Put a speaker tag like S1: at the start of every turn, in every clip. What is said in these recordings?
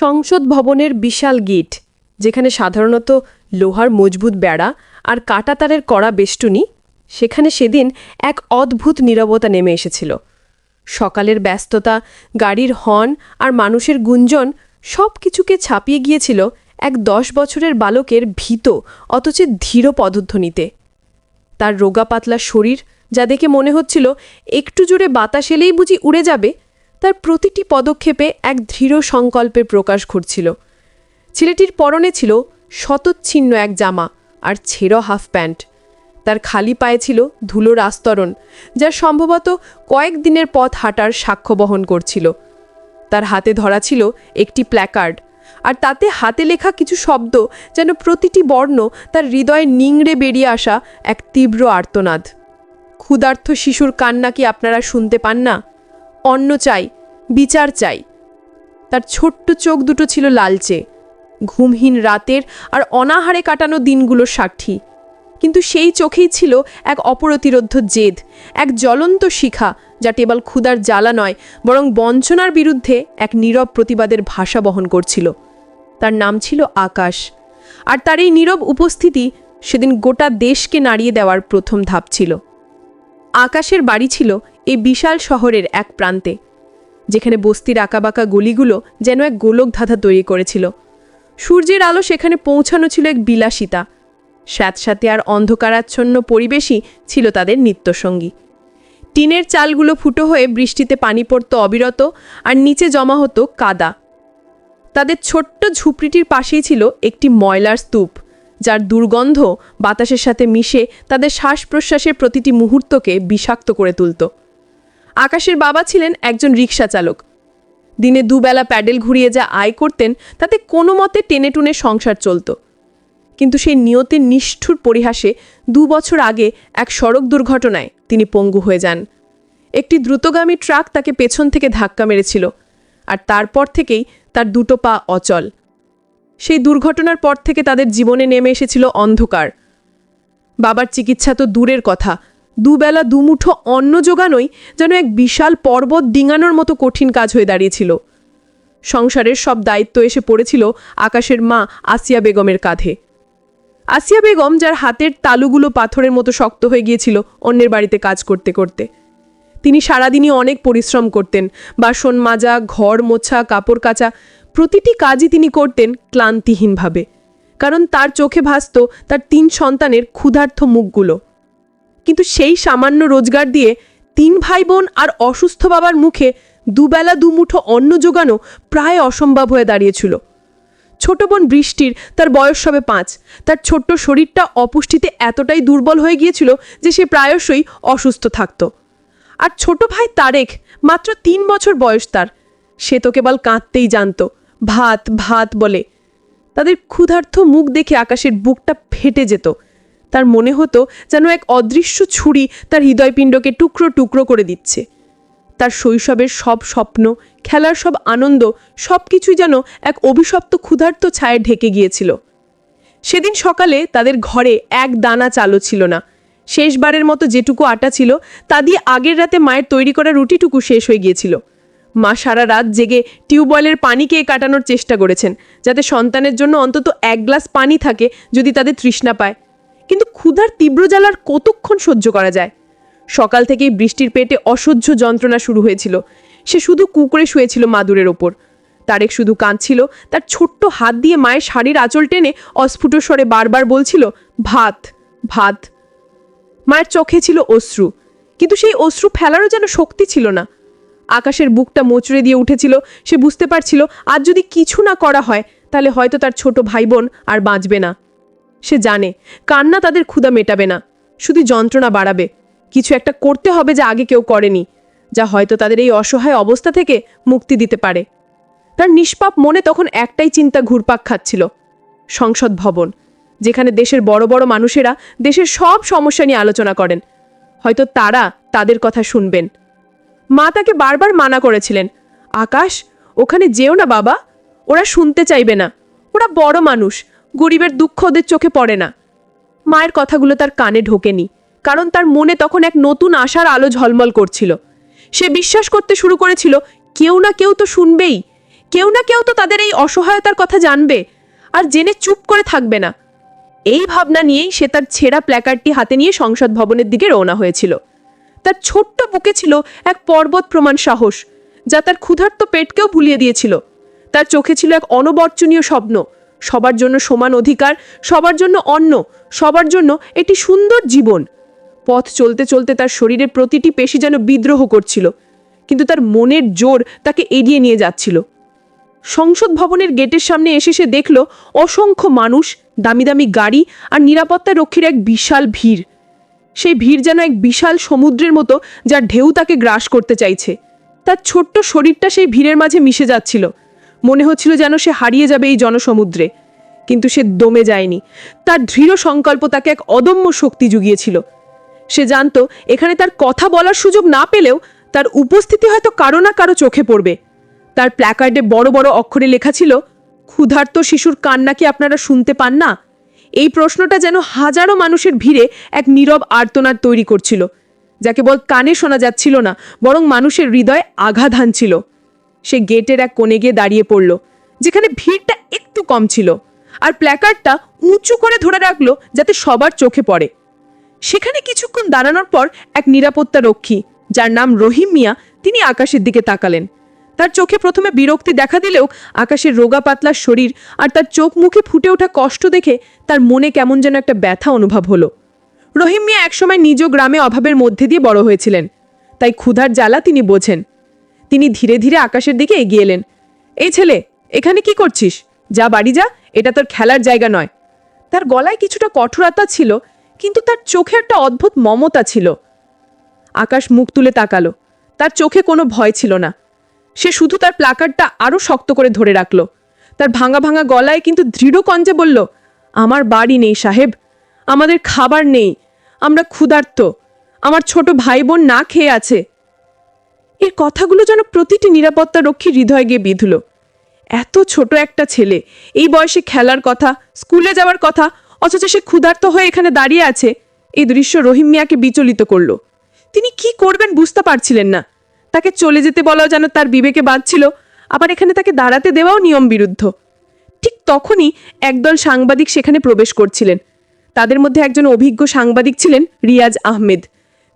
S1: সংসদ ভবনের বিশাল গেট, যেখানে সাধারণত লোহার মজবুত বেড়া আর কাটাতারের কড়া বেষ্টনী, সেখানে সেদিন এক অদ্ভুত নীরবতা নেমে এসেছিল। সকালের ব্যস্ততা, গাড়ির হর্ন আর মানুষের গুঞ্জন সব কিছুকে ছাপিয়ে গিয়েছিল এক দশ বছরের বালকের ভীত, অথচ ধীর পদধ্বনিতে। তার রোগা পাতলা শরীর, যা দেখে মনে হচ্ছিল একটু জোরে বাতাস এলেই বুঝি উড়ে যাবে তার প্রতিটি পদক্ষেপে এক দৃঢ় সংকল্পের প্রকাশ ঘটছিল। ছেলেটির পরনে ছিল শতচ্ছিন্ন এক জামা আর ছেঁড়ো হাফ প্যান্ট। তার খালি পায়ে ছিল ধুলোর আস্তরণ যা সম্ভবত কয়েক দিনের পথ হাঁটার সাক্ষ্য বহন করছিল। তার হাতে ধরা ছিল একটি প্ল্যাকার্ড আর তাতে হাতে লেখা কিছু শব্দ যেন প্রতিটি বর্ণ তার হৃদয়ে নিংড়ে বেরিয়ে আসা এক তীব্র আর্তনাদ। ক্ষুধার্থ শিশুর কান্না কি আপনারা শুনতে পান না? অন্ন চাই, বিচার চাই। তার ছোট্ট চোখ দুটো ছিল লালচে, ঘুমহীন রাতের আর অনাহারে কাটানো দিনগুলোর সাক্ষী। কিন্তু সেই চোখেই ছিল এক অপরতিরোধ্য জেদ, এক জ্বলন্ত শিখা যা কেবল ক্ষুধার জ্বালা নয়, বরং বঞ্চনার বিরুদ্ধে এক নীরব প্রতিবাদের ভাষা বহন করছিল। তার নাম ছিল আকাশ। আর তার এই নীরব উপস্থিতি সেদিন গোটা দেশকে নাড়িয়ে দেওয়ার প্রথম ধাপ ছিল। আকাশের বাড়ি ছিল এই বিশাল শহরের এক প্রান্তে, যেখানে বস্তির আঁকাবাঁকা গলিগুলো যেন এক গোলক ধাঁধা তৈরি করেছিল। সূর্যের আলো সেখানে পৌঁছানো ছিল এক বিলাসিতা। স্যাঁতস্যাঁতে আর অন্ধকারাচ্ছন্ন পরিবেশই ছিল তাদের নিত্যসঙ্গী। টিনের চালগুলো ফুটো হয়ে বৃষ্টিতে পানি পড়তো অবিরত আর নিচে জমা হতো কাদা। তাদের ছোট্ট ঝুপড়িটির পাশেই ছিল একটি ময়লার স্তূপ। যার দুর্গন্ধ বাতাসের সাথে মিশে তাদের শ্বাস প্রশ্বাসের প্রতিটি মুহূর্তকে বিষাক্ত করে তুলত। আকাশের বাবা ছিলেন একজন রিক্সা চালক। দিনে দুবেলা প্যাডেল ঘুরিয়ে যা আয় করতেন, তাতে কোনো মতে টেনে টুনে সংসার চলত। কিন্তু সেই নিয়তির নিষ্ঠুর পরিহাসে দু বছর আগে এক সড়ক দুর্ঘটনায় তিনি পঙ্গু হয়ে যান। একটি দ্রুতগামী ট্রাক তাকে পেছন থেকে ধাক্কা মেরেছিল, আর তারপর থেকেই তার দুটো পা অচল। সেই দুর্ঘটনার পর থেকে তাদের জীবনে নেমে এসেছিল অন্ধকার। বাবার চিকিৎসা তো দূরের কথা। দুবেলা দুমুঠো অন্ন জোগানোই যেন এক বিশাল পর্বত ডিঙানোর মতো কঠিন কাজ হয়ে দাঁড়িয়েছিল। সংসারের সব দায়িত্ব এসে পড়েছিল আকাশের মা আসিয়া বেগমের কাঁধে। আসিয়া বেগম, যার হাতের তালুগুলো পাথরের মতো শক্ত হয়ে গিয়েছিল, অন্যের বাড়িতে কাজ করতে করতে। তিনি সারাদিনই অনেক পরিশ্রম করতেন। বাসন মাজা, ঘর মোছা, কাপড় কাচা প্রতিটি কাজই তিনি করতেন ক্লান্তিহীনভাবে, কারণ তার চোখে ভাসত তার তিন সন্তানের ক্ষুধার্থ মুখগুলো। কিন্তু সেই সামান্য রোজগার দিয়ে তিন ভাই বোন আর অসুস্থ বাবার মুখে দুবেলা দুমুঠো অন্ন জোগানো প্রায় অসম্ভব হয়ে দাঁড়িয়েছিল। ছোট বোন বৃষ্টির তার বয়স সবে পাঁচ, তার ছোট্ট শরীরটা অপুষ্টিতে এতটাই দুর্বল হয়ে গিয়েছিল যে সে প্রায়শই অসুস্থ থাকত। আর ছোট ভাই তারেক মাত্র তিন বছর বয়স তার, সে তো কেবল কাঁদতেই জানত। ভাত ভাত বলে। তাদের ক্ষুধার্থ মুখ দেখে আকাশের বুকটা ফেটে যেত। তার মনে হতো যেন এক অদৃশ্য ছুরি তার হৃদয়পিণ্ডকে টুকরো টুকরো করে দিচ্ছে। তার শৈশবের সব স্বপ্ন, খেলার সব আনন্দ সব কিছুই যেন এক অভিশপ্ত ক্ষুধার্ত ছায়ে ঢেকে গিয়েছিল। সেদিন সকালে তাদের ঘরে এক দানা চালও ছিল না। শেষবারের মতো যেটুকু আটা ছিল, তা দিয়ে আগের রাতে মায়ের তৈরি করা রুটিটুকু শেষ হয়ে গিয়েছিল। মা সারা রাত জেগে টিউবওয়েলের পানি খেয়ে কাটানোর চেষ্টা করেছেন, যাতে সন্তানের জন্য অন্তত এক গ্লাস পানি থাকে যদি তাদের তৃষ্ণা পায়। কিন্তু ক্ষুধার তীব্র জ্বালার কতক্ষণ সহ্য করা যায়? সকাল থেকেই বৃষ্টির পেটে অসহ্য যন্ত্রণা শুরু হয়েছিল। সে শুধু কুকুরে শুয়েছিল মাদুরের ওপর। তারেক শুধু কাঁদছিল, তার ছোট্ট হাত দিয়ে মায়ের শাড়ির আঁচল টেনে অস্ফুট স্বরে বারবার বলছিল, ভাত ভাত। মায়ের চোখে ছিল অশ্রু, কিন্তু সেই অশ্রু ফেলারও যেন শক্তি ছিল না। আকাশের বুকটা মোচড়ে দিয়ে উঠেছিল। সে বুঝতে পারছিল, আজ যদি কিছু না করা হয়, তাহলে হয়তো তার ছোট ভাই বোন আর বাঁচবে না। সে জানে, কান্না তাদের ক্ষুধা মেটাবে না, শুধু যন্ত্রণা বাড়াবে। কিছু একটা করতে হবে যা আগে কেউ করেনি, যা হয়তো তাদের এই অসহায় অবস্থা থেকে মুক্তি দিতে পারে। তার নিষ্পাপ মনে তখন একটাই চিন্তা ঘুরপাক খাচ্ছিল, সংসদ ভবন, যেখানে দেশের বড় বড় মানুষেরা দেশের সব সমস্যা নিয়ে আলোচনা করেন। হয়তো তারা তাদের কথা শুনবেন। মা তাকে বারবার মানা করেছিলেন। আকাশ, ওখানে যেও না বাবা, ওরা শুনতে চাইবে না। ওরা বড় মানুষ, গরিবের দুঃখ ওদের চোখে পড়ে না। মায়ের কথাগুলো তার কানে ঢোকেনি, কারণ তার মনে তখন এক নতুন আশার আলো ঝলমল করছিল। সে বিশ্বাস করতে শুরু করেছিল, কেউ না কেউ তো শুনবেই, কেউ না কেউ তো তাদের এই অসহায়তার কথা জানবে, আর জেনে চুপ করে থাকবে না। এই ভাবনা নিয়েই সে তার ছেঁড়া প্ল্যাকার্ডটি হাতে নিয়ে সংসদ ভবনের দিকে রওনা হয়েছিল। তার ছোট্ট বুকে ছিল এক পর্বত প্রমাণ সাহস, যা তার ক্ষুধার্ত পেটকেও ভুলিয়ে দিয়েছিল। তার চোখে ছিল এক অনবর্চনীয় স্বপ্ন, সবার জন্য সমান অধিকার, সবার জন্য অন্ন, সবার জন্য একটি সুন্দর জীবন। পথ চলতে চলতে তার শরীরের প্রতিটি পেশি যেন বিদ্রোহ করছিল, কিন্তু তার মনের জোর তাকে এড়িয়ে নিয়ে যাচ্ছিল। সংসদ ভবনের গেটের সামনে এসে সে দেখল, অসংখ্য মানুষ, দামি দামি গাড়ি আর নিরাপত্তা রক্ষীর এক বিশাল ভিড়। সেই ভিড় যেন এক বিশাল সমুদ্রের মতো যার ঢেউ তাকে গ্রাস করতে চাইছে। তার ছোট্ট শরীরটা সেই ভিড়ের মাঝে মিশে যাচ্ছিল। মনে হচ্ছিল যেন সে হারিয়ে যাবে এই জনসমুদ্রে। কিন্তু সে দমে যায়নি। তার দৃঢ় সংকল্প তাকে এক অদম্য শক্তি জুগিয়েছিল। সে জানত, এখানে তার কথা বলার সুযোগ না পেলেও তার উপস্থিতি হয়তো কারও না কারও চোখে পড়বে। তার প্ল্যাকার্ডে বড় বড় অক্ষরে লেখা ছিল, ক্ষুধার্ত শিশুর কান্না কি আপনারা শুনতে পান না? এই প্রশ্নটা যেন হাজারো মানুষের ভিড়ে এক নীরব আর্তনাদ তৈরি করছিল যা কেবল কানে শোনা যাচ্ছিল না, বরং মানুষের হৃদয়ে আঘাত হানছিল। সে গেটের এক কোণে গিয়ে দাঁড়িয়ে পড়ল, যেখানে ভিড়টা একটু কম ছিল, আর প্ল্যাকার্ডটা উঁচু করে ধরে রাখল যাতে সবার চোখে পড়ে। সেখানে কিছুক্ষণ দাঁড়ানোর পর এক নিরাপত্তা রক্ষী, যার নাম রহিম মিয়া, তিনি আকাশের দিকে তাকালেন। তার চোখে প্রথমে বিরক্তি দেখা দিলেও আকাশের রোগা পাতলা শরীর আর তার চোখ মুখে ফুটে ওঠা কষ্ট দেখে তার মনে কেমন যেন একটা ব্যথা অনুভব হলো। রহিম মিয়া একসময় নিজ গ্রামে অভাবের মধ্যে দিয়ে বড় হয়েছিলেন। তাই ক্ষুধার জ্বালা তিনি বোঝেন। তিনি ধীরে ধীরে আকাশের দিকে এগিয়ে এলেন। এই ছেলে, এখানে কি করছিস? যা বাড়ি যা, এটা তোর খেলার জায়গা নয়। তার গলায় কিছুটা কঠোরতা ছিল, কিন্তু তার চোখে একটা অদ্ভুত মমতা ছিল। আকাশ মুখ তুলে তাকালো। তার চোখে কোনো ভয় ছিল না। সে শুধু তার প্লাকারটা আরও শক্ত করে ধরে রাখল। তার ভাঙা ভাঙা গলায় কিন্তু দৃঢ় কঞ্চে বলল, আমার বাড়ি নেই সাহেব, আমাদের খাবার নেই, আমরা ক্ষুধার্ত, আমার ছোট ভাই বোন না খেয়ে আছে। এর কথাগুলো যেন প্রতিটি নিরাপত্তা রক্ষী হৃদয়ে গিয়ে বিঁধল। এত ছোট একটা ছেলে, এই বয়সে খেলার কথা, স্কুলে যাওয়ার কথা, অথচ সে ক্ষুধার্ত হয়ে এখানে দাঁড়িয়ে আছে, এই দৃশ্য রহিম মিয়াকে বিচলিত করল। তিনি কি করবেন বুঝতে পারছিলেন না। তাকে চলে যেতে বলাও যেন তার বিবেকে বাঁধছিল, আবার এখানে তাকে দাঁড়াতে দেওয়াও নিয়ম বিরুদ্ধ ঠিক তখনই একদল সাংবাদিক সেখানে প্রবেশ করছিলেন। তাদের মধ্যে একজন অভিজ্ঞ সাংবাদিক ছিলেন রিয়াজ আহমেদ,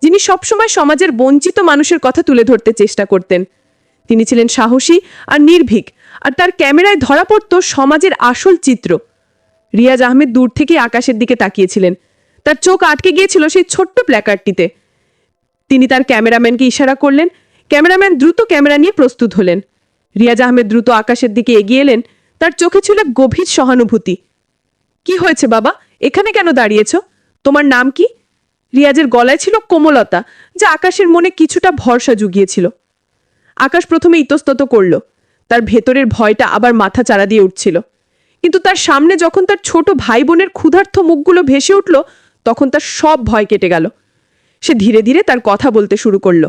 S1: যিনি সবসময় সমাজের বঞ্চিত মানুষের কথা তুলে ধরতে চেষ্টা করতেন। তিনি ছিলেন সাহসী আর নির্ভীক, আর তার ক্যামেরায় ধরা পড়ত সমাজের আসল চিত্র। রিয়াজ আহমেদ দূর থেকে আকাশের দিকে তাকিয়েছিলেন। তার চোখ আটকে গিয়েছিল সেই ছোট্ট প্ল্যাকার্ডটিতে তিনি তার ক্যামেরাম্যানকে ইশারা করলেন ক্যামেরাম্যান দ্রুত ক্যামেরা নিয়ে প্রস্তুত হলেন। রিয়াজ আহমেদ দ্রুত আকাশের দিকে এগিয়ে এলেন। তার চোখে ছিল গভীর সহানুভূতি। কি হয়েছে বাবা? এখানে কেন দাঁড়িয়েছ? তোমার নাম কি? রিয়াজের গলায় ছিল কোমলতা, যা আকাশের মনে কিছুটা ভরসা জুগিয়েছিল। আকাশ প্রথমে ইতস্তত করল। তার ভেতরের ভয়টা আবার মাথা চাড়া দিয়ে উঠছিল। কিন্তু তার সামনে যখন তার ছোট ভাই বোনের ক্ষুধার্থ মুখগুলো ভেসে উঠল, তখন তার সব ভয় কেটে গেল। সে ধীরে ধীরে তার কথা বলতে শুরু করল।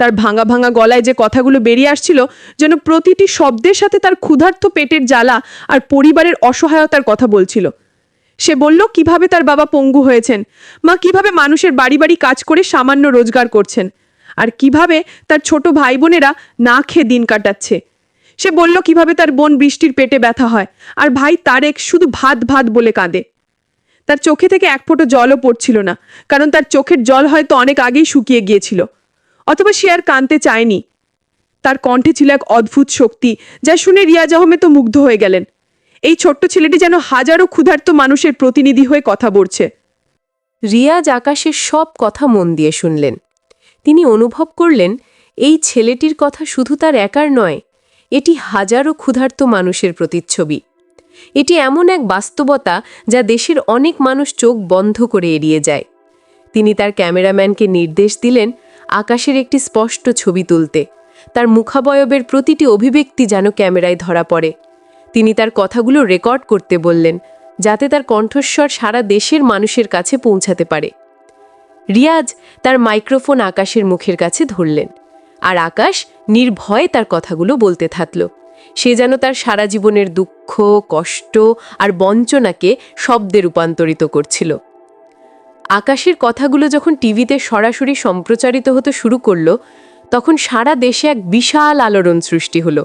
S1: তার ভাঙা ভাঙা গলায় যে কথাগুলো বেরিয়ে আসছিল, যেন প্রতিটি শব্দের সাথে তার ক্ষুধার্ত পেটের জ্বালা আর পরিবারের অসহায়তার কথা বলছিল। সে বলল, কীভাবে তার বাবা পঙ্গু হয়েছেন? মা, কীভাবে মানুষের বাড়ি বাড়ি কাজ করে সামান্য রোজগার করছেন? আর কীভাবে তার ছোট ভাই বোনেরা না খেয়ে দিন কাটাচ্ছে? সে বলল, কীভাবে তার বোন বৃষ্টির পেটে ব্যথা হয়? আর ভাই তারেক শুধু ভাত ভাত বলে কাঁদে। তার চোখে থেকে এক ফোঁটো জলও পড়ছিল না, কারণ তার চোখের জল হয়তো অনেক আগেই শুকিয়ে গিয়েছিল। অথবা সে আর কানতে চায়নি। তার কণ্ঠে ছিল এক অদ্ভুত শক্তি, যা শুনে রিয়াজ আহমেদ তো মুগ্ধ হয়ে গেলেন। এই ছোট্ট ছেলেটি যেন হাজারো ক্ষুধার্ত মানুষের প্রতিনিধি হয়ে কথা বলছে।
S2: রিয়াজ আকাশের সব কথা মন দিয়ে শুনলেন। তিনি অনুভব করলেন, এই ছেলেটির কথা শুধু তার একার নয়, এটি হাজারো ক্ষুধার্ত মানুষের প্রতিচ্ছবি। এটি এমন এক বাস্তবতা যা দেশের অনেক মানুষ চোখ বন্ধ করে এড়িয়ে যায়। তিনি তার ক্যামেরাম্যানকে নির্দেশ দিলেন আকাশের একটি স্পষ্ট ছবি তুলতে। তার মুখাবয়বের প্রতিটি অভিব্যক্তি যেন ক্যামেরায় ধরা পড়ে। তিনি তার কথাগুলো রেকর্ড করতে বললেন, যাতে তার কণ্ঠস্বর সারা দেশের মানুষের কাছে পৌঁছাতে পারে। রিয়াজ তার মাইক্রোফোন আকাশের মুখের কাছে ধরলেন, আর আকাশ নির্ভয়ে তার কথাগুলো বলতে থাকল। সে যেন তার সারা জীবনের দুঃখ, কষ্ট আর বঞ্চনাকে শব্দে রূপান্তরিত করছিল। আকাশের কথাগুলো যখন টিভিতে সরাসরি সম্প্রচারিত হতে শুরু করল, তখন সারা দেশে এক বিশাল আলোড়ন সৃষ্টি হলো।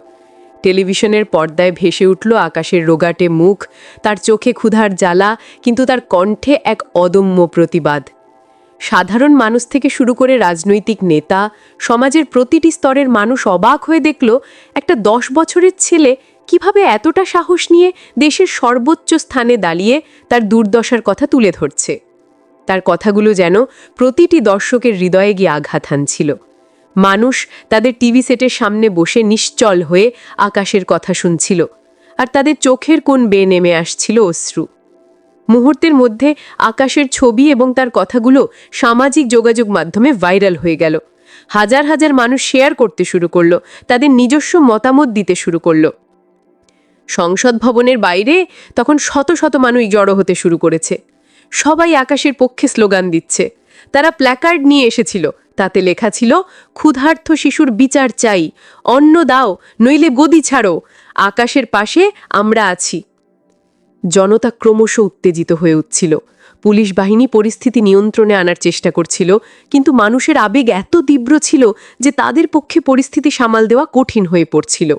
S2: টেলিভিশনের পর্দায় ভেসে উঠল আকাশের রোগাটে মুখ, তার চোখে ক্ষুধার জ্বালা, কিন্তু তার কণ্ঠে এক অদম্য প্রতিবাদ। সাধারণ মানুষ থেকে শুরু করে রাজনৈতিক নেতা, সমাজের প্রতিটি স্তরের মানুষ অবাক হয়ে দেখল, একটা দশ বছরের ছেলে কীভাবে এতটা সাহস নিয়ে দেশের সর্বোচ্চ স্থানে দাঁড়িয়ে তার দুর্দশার কথা তুলে ধরছে। তার কথাগুলো যেন প্রতিটি দর্শকের হৃদয়ে গিয়ে আঘাত হানছিল। মানুষ তাদের টিভি সেটের সামনে বসে নিশ্চল হয়ে আকাশের কথা শুনছিল, আর তাদের চোখের কোণ বেয়ে নেমে আসছিল অশ্রু। মুহূর্তের মধ্যে আকাশের ছবি এবং তার কথাগুলো সামাজিক যোগাযোগ মাধ্যমে ভাইরাল হয়ে গেল। হাজার হাজার মানুষ শেয়ার করতে শুরু করল, তাদের নিজস্ব মতামত দিতে শুরু করল। সংসদ ভবনের বাইরে তখন শত শত মানুষ জড়ো হতে শুরু করেছে। সবাই আকাশের পক্ষে স্লোগান দিচ্ছে। তারা প্ল্যাকার্ড নিয়ে এসেছিল। তাতে লেখা ছিল ক্ষুধার্থ শিশুর বিচার চাই। অন্ন দাও, নইলে গদি ছাড়ো। আকাশের পাশে আমরা আছি। জনতা ক্রমশ উত্তেজিত হয়ে উঠছিল। পুলিশ বাহিনী পরিস্থিতি নিয়ন্ত্রণে আনার চেষ্টা করছিল, কিন্তু মানুষের আবেগ এত তীব্র ছিল যে তাদের পক্ষে পরিস্থিতি সামাল দেওয়া কঠিন হয়ে পড়ছিল।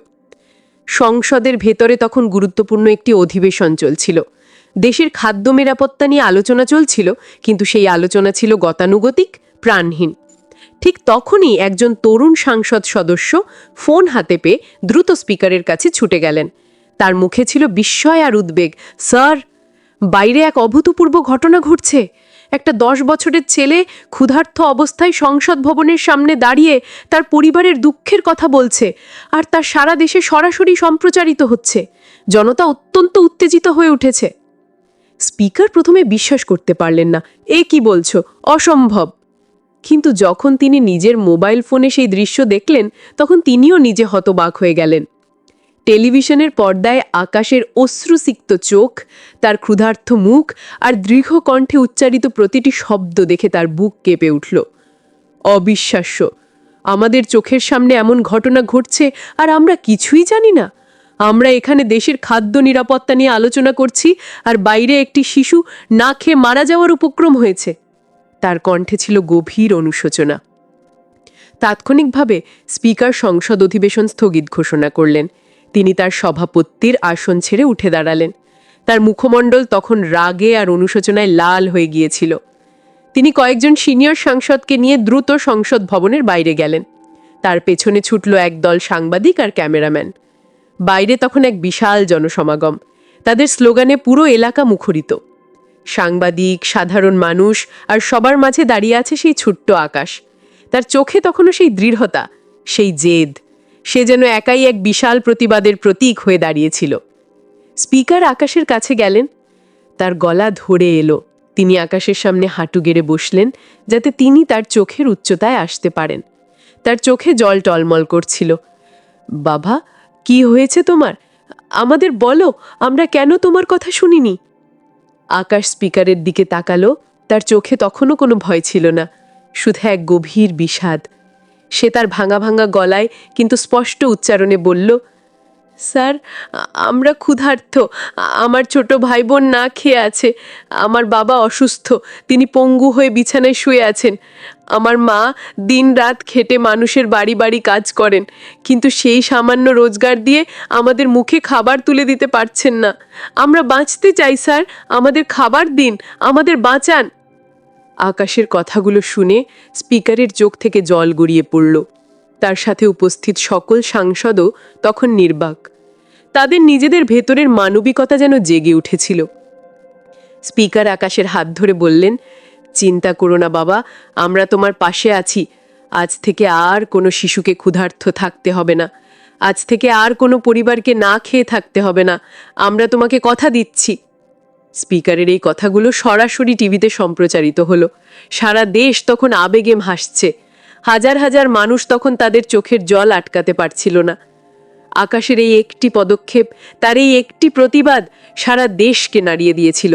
S2: সংসদের ভেতরে তখন গুরুত্বপূর্ণ একটি অধিবেশন চলছিল। দেশের খাদ্য নিরাপত্তা নিয়ে আলোচনা চলছিল, কিন্তু সেই আলোচনা ছিল গতানুগতিক, প্রাণহীন। ঠিক তখনই একজন তরুণ সাংসদ সদস্য ফোন হাতে পেয়ে দ্রুত স্পিকারের কাছে ছুটে গেলেন। তার মুখে ছিল বিস্ময় আর উদ্বেগ। স্যার, বাইরে এক অভূতপূর্ব ঘটনা ঘটছে। একটা দশ বছরের ছেলে ক্ষুধার্ত অবস্থায় সংসদ ভবনের সামনে দাঁড়িয়ে তার পরিবারের দুঃখের কথা বলছে আর তার সারা দেশে সরাসরি সম্প্রচারিত হচ্ছে। জনতা অত্যন্ত উত্তেজিত হয়ে উঠেছে। স্পিকার প্রথমে বিশ্বাস করতে পারলেন না। এ কি বলছো? অসম্ভব। কিন্তু যখন তিনি নিজের মোবাইল ফোনে সেই দৃশ্য দেখলেন, তখন তিনিও নিজে হতবাক হয়ে গেলেন। টেলিভিশনের পর্দায় আকাশের অশ্রুসিক্ত চোখ, তার ক্ষুধার্থ মুখ আর দৃঢ় কণ্ঠে উচ্চারিত প্রতিটি শব্দ দেখে তার বুক কেঁপে উঠল। অবিশ্বাস্য। আমাদের চোখের সামনে এমন ঘটনা ঘটছে আর আমরা কিছুই জানি না। আমরা এখানে দেশের খাদ্য নিরাপত্তা নিয়ে আলোচনা করছি আর বাইরে একটি শিশু না খেয়ে মারা যাওয়ার উপক্রম হয়েছে। তার কণ্ঠে ছিল গভীর অনুশোচনা। তাৎক্ষণিকভাবে স্পিকার সংসদ অধিবেশন স্থগিত ঘোষণা করলেন। তিনি তার সভাপতির আসন ছেড়ে উঠে দাঁড়ালেন। তার মুখমণ্ডল তখন রাগে আর অনুশোচনায় লাল হয়ে গিয়েছিল। তিনি কয়েকজন সিনিয়র সাংসদকে নিয়ে দ্রুত সংসদ ভবনের বাইরে গেলেন। তার পেছনে ছুটল একদল সাংবাদিক আর ক্যামেরাম্যান। বাইরে তখন এক বিশাল জনসমাগম। তাদের স্লোগানে পুরো এলাকা মুখরিত। সাংবাদিক, সাধারণ মানুষ আর সবার মাঝে দাঁড়িয়ে আছে সেই ছোট্ট আকাশ। তার চোখে তখনও সেই দৃঢ়তা, সেই জেদ। সে যেন একাই এক বিশাল প্রতিবাদের প্রতীক হয়ে দাঁড়িয়েছিল। স্পিকার আকাশের কাছে গেলেন। তার গলা ধরে এলো। তিনি আকাশের সামনে হাঁটু গেড়ে বসলেন, যাতে তিনি তার চোখের উচ্চতায় আসতে পারেন। তার চোখে জল টলমল করছিল। বাবা কি হয়েছে তোমার? আমাদের বলো, আমরা কেন তোমার কথা শুনিনি? আকাশ স্পিকারের দিকে তাকালো, তার চোখে তখনও কোনো ভয় ছিল না, শুধু এক গভীর বিষাদ। সে তার ভাঙা ভাঙা গলায় কিন্তু স্পষ্ট উচ্চারণে বলল স্যার, আমরা ক্ষুধার্ত। আ- আমার ছোট ভাই বোন না খেয়ে আছে। আমার বাবা অসুস্থ। তিনি পঙ্গু হয়ে বিছানায় শুয়ে আছেন। আমার মা দিন রাত খেটে মানুষের বাড়ি বাড়ি কাজ করেন। কিন্তু সেই সামান্য রোজগার দিয়ে আমাদের মুখে খাবার তুলে দিতে পারছেন না। আমরা বাঁচতে চাই, স্যার। আমাদের খাবার দিন। আমাদের বাঁচান। আকাশের কথাগুলো শুনে স্পিকারের চোখ থেকে জল গড়িয়ে পড়ল। তার সাথে উপস্থিত সকল সাংসদও তখন নির্বাক। তাদের নিজেদের ভেতরের মানবিকতা যেন জেগে উঠেছিল। স্পিকার আকাশের হাত ধরে বললেন, চিন্তা করো না বাবা, আমরা তোমার পাশে আছি। আজ থেকে আর কোনো শিশুকে ক্ষুধার্ত থাকতে হবে না। আজ থেকে আর কোনো পরিবারকে না খেয়ে থাকতে হবে না। আমরা তোমাকে কথা দিচ্ছি। স্পিকারের এই কথাগুলো সরাসরি টিভিতে সম্প্রচারিত হলো। সারা দেশ তখন আবেগে হাসছে। হাজার হাজার মানুষ তখন তাদের চোখের জল আটকাতে পারছিল না। আকাশের এই একটি পদক্ষেপ, তার এই একটি প্রতিবাদ সারা দেশকে নাড়িয়ে দিয়েছিল।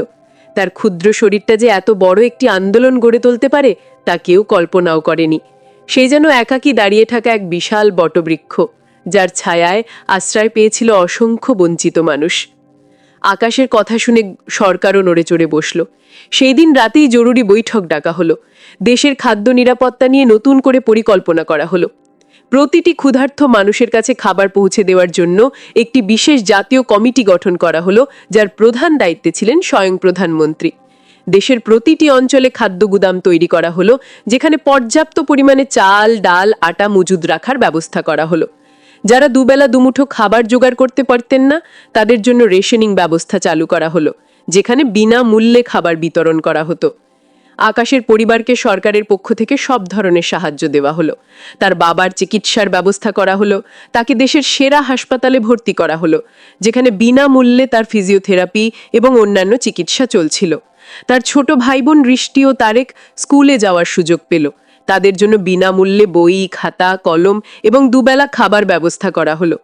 S2: তার ক্ষুদ্র শরীরটা যে এত বড় একটি আন্দোলন গড়ে তুলতে পারে, তা কেউ কল্পনাও করেনি। সেই যেন একাকী দাঁড়িয়ে থাকা এক বিশাল বটবৃক্ষ, যার ছায়ায় আশ্রয় পেয়েছিল অসংখ্য বঞ্চিত মানুষ। আকাশের কথা শুনে সরকারও নড়ে চড়ে বসল। সেই দিন রাতেই জরুরি বৈঠক ডাকা হলো। দেশের খাদ্য নিরাপত্তা নিয়ে নতুন করে পরিকল্পনা করা হলো। প্রতিটি ক্ষুধার্থ মানুষের কাছে খাবার পৌঁছে দেওয়ার জন্য একটি বিশেষ জাতীয় কমিটি গঠন করা হলো, যার প্রধান দায়িত্বে ছিলেন স্বয়ং প্রধানমন্ত্রী। দেশের প্রতিটি অঞ্চলে খাদ্য গুদাম তৈরি করা হলো, যেখানে পর্যাপ্ত পরিমাণে চাল, ডাল, আটা মজুদ রাখার ব্যবস্থা করা হলো। যারা দুবেলা দুমুঠো খাবার জোগাড় করতে পারতেন না, তাদের জন্য রেশনিং ব্যবস্থা চালু করা হলো, যেখানে বিনা মূল্যে খাবার বিতরণ করা হতো। আকাশের পরিবারকে সরকারের পক্ষ থেকে সব ধরনের সাহায্য দেওয়া হলো। তার বাবার চিকিৎসার ব্যবস্থা করা হলো, তাকে দেশের সেরা হাসপাতালে ভর্তি করা হলো, যেখানে বিনামূল্যে তার ফিজিওথেরাপি এবং অন্যান্য চিকিৎসা চলছিল। তার ছোট ভাই বোন ও তারেক স্কুলে যাওয়ার সুযোগ পেল। তাদের জন্য বিনামূল্যে বই, খাতা, কলম এবং দুবেলা খাবার ব্যবস্থা করা হলো।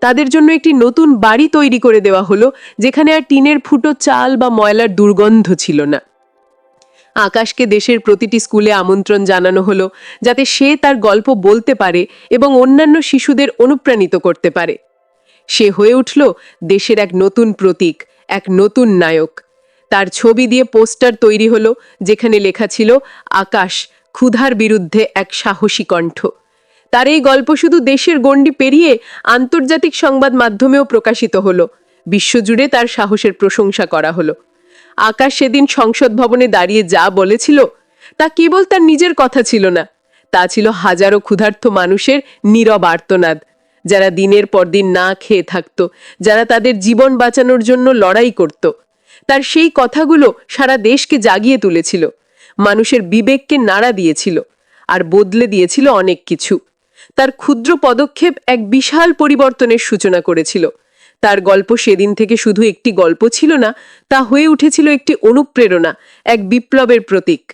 S2: তাদের জন্য একটি নতুন বাড়ি তৈরি করে দেওয়া হলো, যেখানে আর টিনের ফুটো চাল বা ময়লার দুর্গন্ধ ছিল না। আকাশকে দেশের প্রতিটি স্কুলে আমন্ত্রণ জানানো হলো, যাতে সে তার গল্প বলতে পারে এবং অন্যান্য শিশুদের অনুপ্রাণিত করতে পারে। সে হয়ে উঠল দেশের এক নতুন প্রতীক, এক নতুন নায়ক। তার ছবি দিয়ে পোস্টার তৈরি হলো, যেখানে লেখা ছিল, আকাশ ক্ষুধার বিরুদ্ধে এক সাহসী কণ্ঠ। তার এই গল্প শুধু দেশের গণ্ডি পেরিয়ে আন্তর্জাতিক সংবাদ মাধ্যমেও প্রকাশিত হলো। বিশ্বজুড়ে তার সাহসের প্রশংসা করা হলো। আকাশ সেদিন সংসদ ভবনে দাঁড়িয়ে যা বলেছিল, তা কেবল তার নিজের কথা ছিল না। তা ছিল হাজারো ক্ষুধার্ত মানুষের নীরব আর্তনাদ, যারা দিনের পর দিন না খেয়ে থাকত, যারা তাদের জীবন বাঁচানোর জন্য লড়াই করত। তার সেই কথাগুলো সারা দেশকে জাগিয়ে তুলেছিল। মানুষের বিবেককে নাড়া দিয়েছিল আর বদলে দিয়েছিল অনেক কিছু। তার ক্ষুদ্র পদক্ষেপ এক বিশাল পরিবর্তনের সূচনা করেছিল। তার গল্প সেদিন থেকে শুধু একটি গল্প ছিল না, তা হয়ে উঠেছিল একটি অনুপ্রেরণা, এক বিপ্লবের প্রতীক।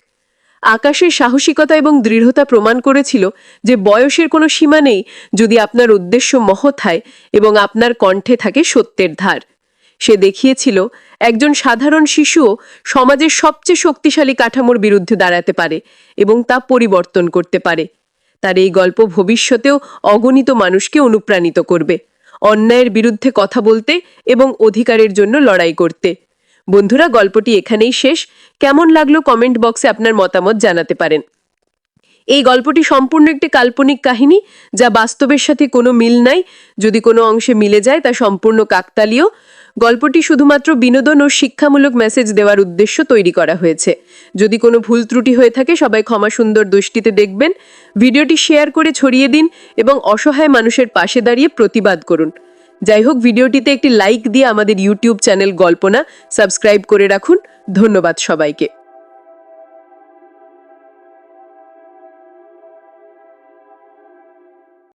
S2: আকাশের সাহসিকতা এবং দৃঢ়তা প্রমাণ করেছিল যে বয়সের কোনো সীমা নেই যদি আপনার উদ্দেশ্য মহৎ হয় এবং আপনার কণ্ঠে থাকে সত্যের ধার। সে দেখিয়েছিল, একজন সাধারণ শিশুও সমাজের সবচেয়ে শক্তিশালী কাঠামোর বিরুদ্ধে দাঁড়াতে পারে এবং তা পরিবর্তন করতে পারে। তার এই গল্প ভবিষ্যতেও অগণিত মানুষকে অনুপ্রাণিত করবে, অন্যায়ের বিরুদ্ধে কথা বলতে এবং অধিকারের জন্য লড়াই করতে। বন্ধুরা, গল্পটি এখানেই শেষ। কেমন লাগল কমেন্ট বক্সে আপনার মতামত জানাতে পারেন। এই গল্পটি সম্পূর্ণ একটি কাল্পনিক কাহিনী যা বাস্তবের সাথে কোনো মিল নাই। যদি কোনো অংশে মিলে যায়, তা সম্পূর্ণ কাকতালীয়। গল্পটি শুধুমাত্র বিনোদন ও শিক্ষামূলক মেসেজ দেওয়ার উদ্দেশ্য তৈরি করা হয়েছে। যদি কোনো ভুল ত্রুটি হয়ে থাকে, সবাই ক্ষমা সুন্দর দৃষ্টিতে দেখবেন। ভিডিওটি শেয়ার করে ছড়িয়ে দিন এবং অসহায় মানুষের পাশে দাঁড়িয়ে প্রতিবাদ করুন। যাই হোক, ভিডিওটিতে একটি লাইক দিয়ে আমাদের ইউটিউব চ্যানেল গল্পনা সাবস্ক্রাইব করে রাখুন। ধন্যবাদ সবাইকে।